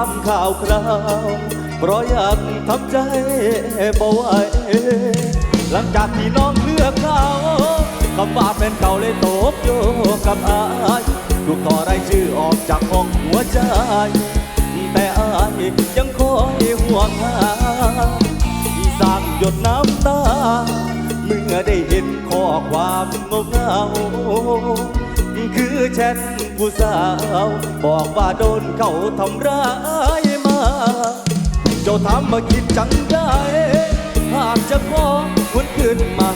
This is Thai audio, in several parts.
ทำข่าวคราว เพราะอยากทำใจบ่ไหวหลังจากที่น้องเลือกเขาคำว่าเป็นเก่าเลยตกโยกับอายลูกต่อไรายชื่อออกจากห้องหัวใจ แต่อายยังคอยห่วงหาสร้างหยดน้ำตา เมื่อได้เห็นข้อความงงเงา คือแชทผู้สาว บอกว่าโดนเขาทำร้ายมา เจ้าทำมาคิดจังได้ หากจะขอคุณขึ้นมา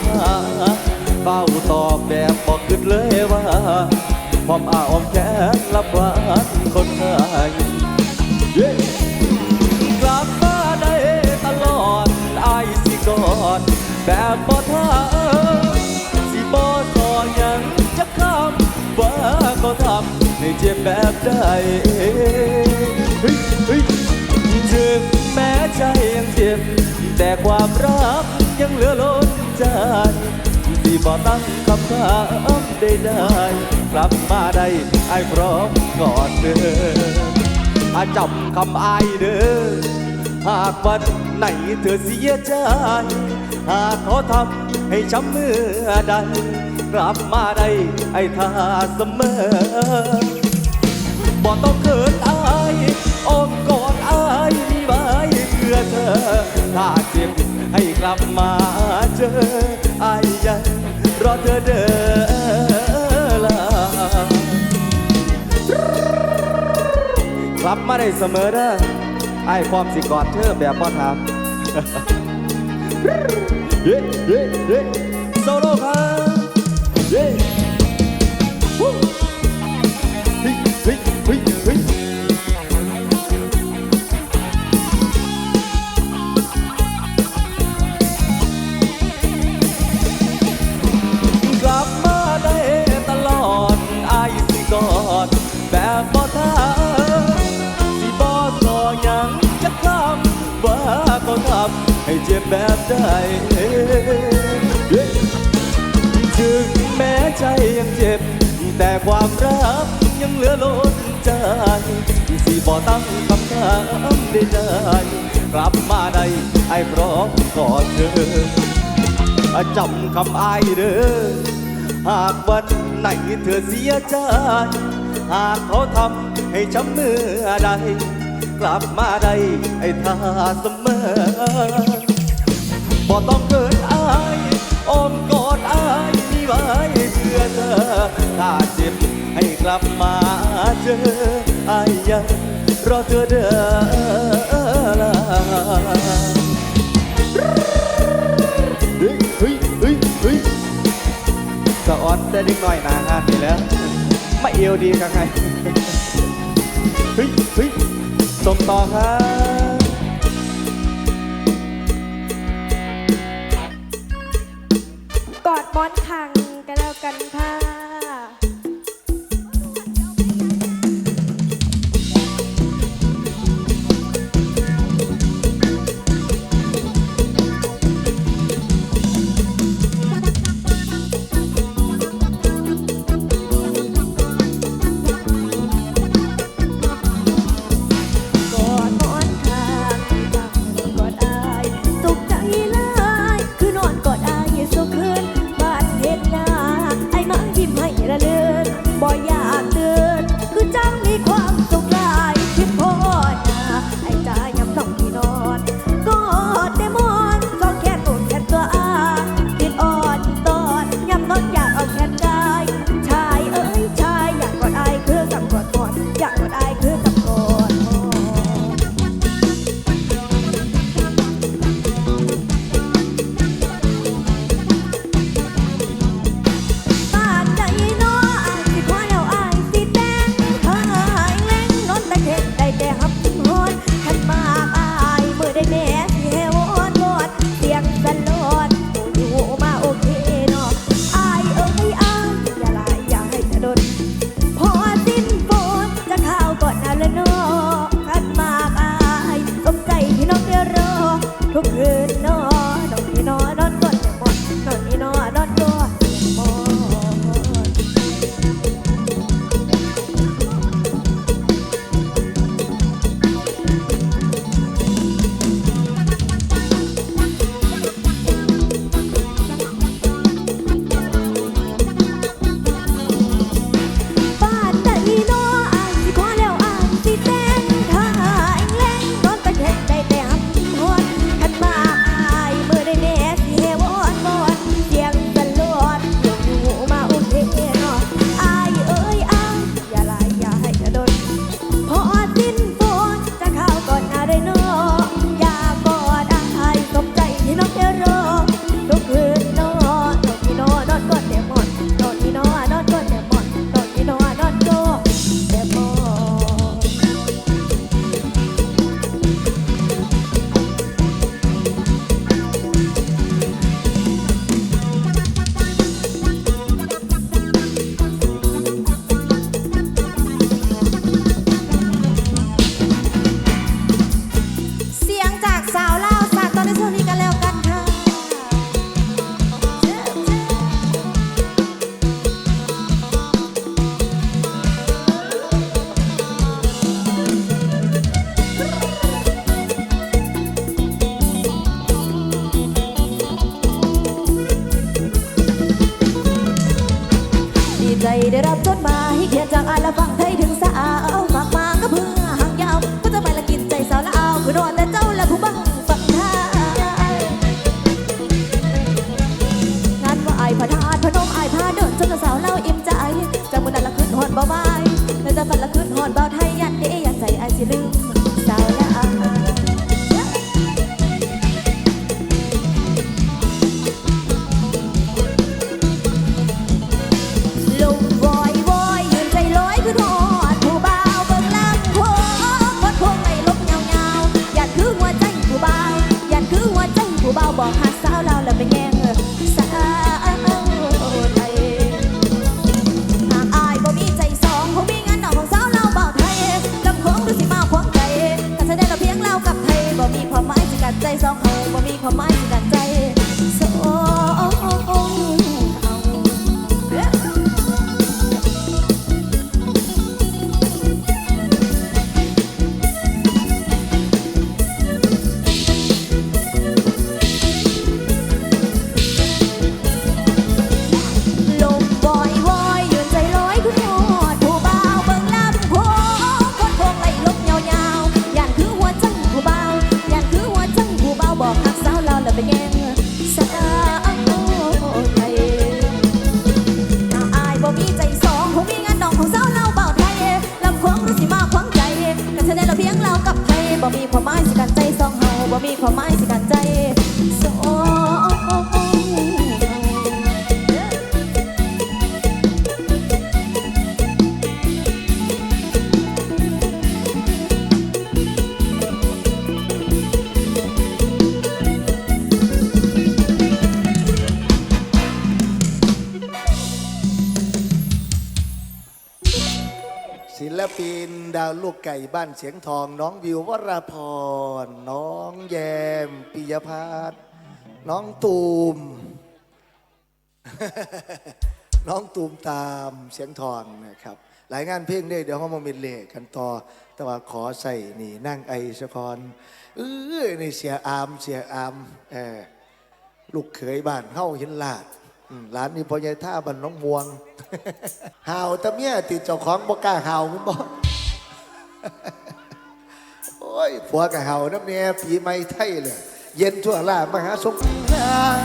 เฝ้าตอบแบบบอกขึ้นเลยว่าพร้อมอาออมแขนรับหวานคนไทยกลับมาได้ตลอดไอายสิกอดแบบบ่ท่า เจ็บแบบใดถึงแม้ใจยังเจ็บ แต่ความรักยังเหลือล้นใจที่บ่ตั้งคำถามใดๆกลับมาได้ไอ้พร้อมกอดเธออาจำคำอายเด้อ หากวันไหนเธอเสียใจ หากเขาทำให้ช้ำเมื่อใดกลับมาได้ไอ้ท่าเสมอ บอกต้องเกินอายอ้อมกอดอายมีไว้เพื่อเธอ ถ้าเจ็บให้กลับมาเจออายยังรอเธอเด้อลากลับมาได้เสมอเด้อไอ้ความสิกอดเธอแบบบ่ถามเย้เย้เย้โซโล่ครับเย้ ว่าก็ทำให้เจ็บแบบใดถึงแม้ใจยังเจ็บ แต่ความรักยังเหลือล้นใจสิบอตั้งคำถามได้ใจกลับมาได้ไอ้พร้อมกอดเธอจำคำอายเด้อหากวันไหนเธอเสียใจ หากเขาทำให้ช้ำเมื่อใด กลับมาได้ไอ้ท่าเสมอบ่ต้องเกินอายอ้อมกอดอายนี่ไว้เพื่อเธอ ถ้าเจ็บให้กลับมาเจออายยังรอเธอเด้อลาเฮ้ยเฮ้ยเฮ้ยเฮ้ยสะออนแต่เด็กน้อยนางานนี่แล้วไม่เอวดีกับใครเฮ้ยเฮ้ย ส่งต่อครับ สิมาควางใจ กันแสดงเราเพียงเรากับใครบ่มีความหมายสิกันใจสองเฮาบ่มีความหมาย ดาวลูกไก่บ้านเสียงทอง น้องวิววราพร น้องแยมปิยพัฒน์น้องตูม น้องตูมตามเสียงทองนะครับ หลายงานเพลงเนี่ยเดี๋ยวเขามาเมนเล่กันต่อ แต่ว่าขอใส่นี่นั่งไอสะคอนเออนี่เสียอามเสียอามเออลูกเขยบ้านเฮาเห็นลาดร้านนี้พอใหญ่ท่าบันน้องมวงห่าวแตะเมียติดเจ้าของบ่กล้าห่าวมันบ่ โอ้ยผัวกับห่าน้ำเนี่ยปีไม่ไทยเลย เย็นทั่วลามหาสงคราม